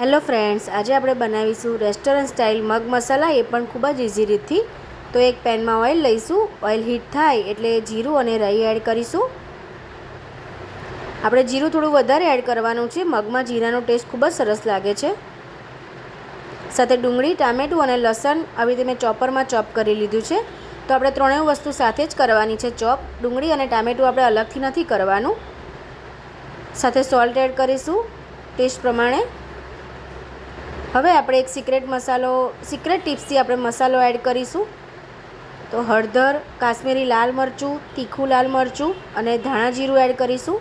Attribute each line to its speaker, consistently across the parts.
Speaker 1: Hello friends, આજે આપણે બનાવીશું રેસ્ટોરન્ટ સ્ટાઇલ મગ મસાલા. એ પણ ખૂબ જ ઇઝી રીતથી. તો એક પેનમાં ઓઇલ લઈશું. ઓઇલ હીટ થાય એટલે જીરું અને રાઈ એડ કરીશું. આપણે જીરું થોડું વધારે એડ કરવાનું છે. મગમાં જીરાનો ટેસ્ટ ખૂબ જ સરસ લાગે છે. સાથે ડુંગળી, ટામેટું અને લસણ આવી રીતે મેં ચોપરમાં ચોપ કરી લીધું છે. તો આપણે ત્રણેય વસ્તુ સાથે જ કરવાની છે ચોપ. ડુંગળી અને ટામેટું આપણે અલગથી નથી કરવાનું. સાથે સોલ્ટ એડ કરીશું. ટેસ્ટ પ્રમાણે. હવે આપણે એક સિક્રેટ મસાલો સિક્રેટ ટિપ્સથી આપણે મસાલો એડ કરીશું. તો હળદર, કાશ્મીરી લાલ મરચું, તીખું લાલ મરચું અને ધાણા જીરું એડ કરીશું.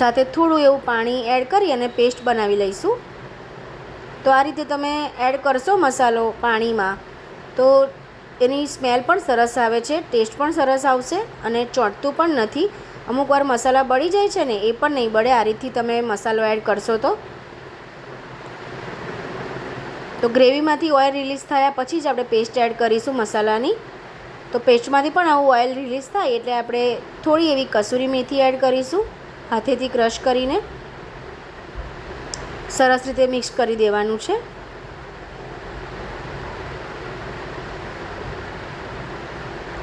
Speaker 1: સાથે થોડું એવું પાણી એડ કરી અને પેસ્ટ બનાવી લઈશું. તો આ રીતે તમે એડ કરશો મસાલો પાણીમાં, તો એની સ્મેલ પણ સરસ આવે છે ટેસ્ટ પણ સરસ આવશે અને ચોંટતું પણ નથી. અમુક વાર મસાલા બળી જાય છે ને, એ પણ નહીં બળે, આ રીતથી તમે મસાલો એડ કરશો તો. તો ગ્રેવીમાંથી ઓઇલ રિલીઝ થયા પછી જ આપણે પેસ્ટ એડ કરીશું મસાલાની. તો પેસ્ટમાંથી પણ આવું ઓઇલ રિલીઝ થાય એટલે આપણે થોડી એવી કસૂરી મેથી એડ કરીશું, હાથેથી ક્રશ કરીને. સરસ રીતે મિક્સ કરી દેવાનું છે.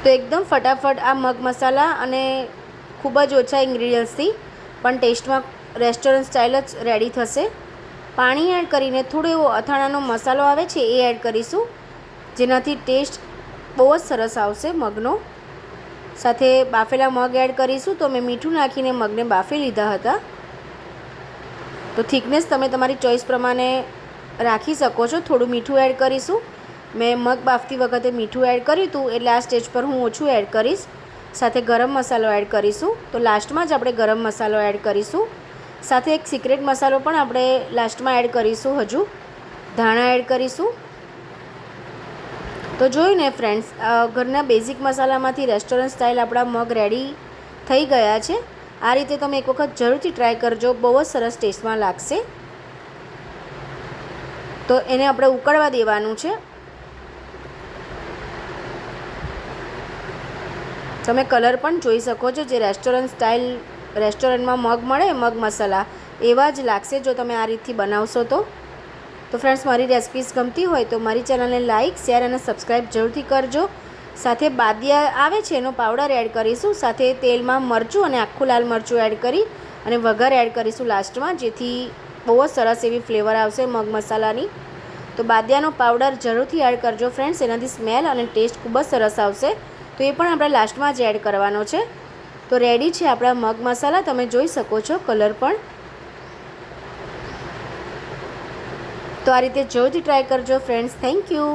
Speaker 1: તો એકદમ ફટાફટ આ મગ મસાલા અને ખૂબ જ ઓછા ઇન્ગ્રીડિયન્ટ્સથી પણ ટેસ્ટમાં રેસ્ટોરન્ટ સ્ટાઇલ જ રેડી થશે. પાણી એડ કરીને થોડો એવો અથાણાનો મસાલો આવે છે એ એડ કરીશું. જેનાથી ટેસ્ટ બહુ જ સરસ આવશે મગનો. સાથે બાફેલા મગ એડ કરીશું તો મેં મીઠું નાખીને મગને બાફી લીધા હતા. તો થિકનેસ તમે તમારી ચોઈસ પ્રમાણે રાખી શકો છો. થોડું મીઠું એડ કરીશું. મેં મગ બાફતી વખતે મીઠું એડ કર્યું હતું એટલે આ સ્ટેજ પર હું ઓછું એડ કરીશ. સાથે ગરમ મસાલો એડ કરીશું. તો લાસ્ટમાં જ આપણે ગરમ મસાલો એડ કરીશું. સાથે એક સિક્રેટ મસાલો પણ આપણે લાસ્ટમાં એડ કરીશું હજુ. ધાણા એડ કરીશું. તો જોયું ને ફ્રેન્ડ્સ ઘરના બેઝિક મસાલામાંથી રેસ્ટોરન્ટ સ્ટાઇલ આપણા મગ રેડી થઈ ગયા છે. આ રીતે તમે એક વખત જરૂરથી ટ્રાય કરજો, બહુ જ સરસ ટેસ્ટમાં લાગશે. તો એને આપણે ઉકળવા દેવાનું છે. તમે કલર પણ જોઈ શકો છો, જે રેસ્ટોરન્ટ સ્ટાઇલ રેસ્ટોરન્ટમાં મગ મળે, મગ મસાલા. એવા જ લાગશે જો તમે આ રીતથી બનાવશો તો. તો ફ્રેન્ડ્સ મારી રેસિપીસ ગમતી હોય તો મારી ચેનલને લાઇક શેર અને સબસ્ક્રાઈબ જરૂરથી કરજો. સાથે બાદિયા આવે છે, એનો પાવડર એડ કરીશું. સાથે તેલમાં મરચું અને આખું લાલ મરચું એડ કરી અને વઘાર એડ કરીશું લાસ્ટમાં જેથી બહુ જ સરસ એવી ફ્લેવર આવશે મગ મસાલાની. તો બાદિયાનો પાવડર જરૂરથી એડ કરજો ફ્રેન્ડ્સ એનાથી સ્મેલ અને ટેસ્ટ ખૂબ જ સરસ આવશે. તો એ પણ આપણે લાસ્ટમાં જ એડ કરવાનો છે. તો રેડી છે આપણા મગ મસાલા. તમે જોઈ શકો છો કલર પણ. તો આ રીતે જોજ ટ્રાય કરજો ફ્રેન્ડ્સ થેન્ક યુ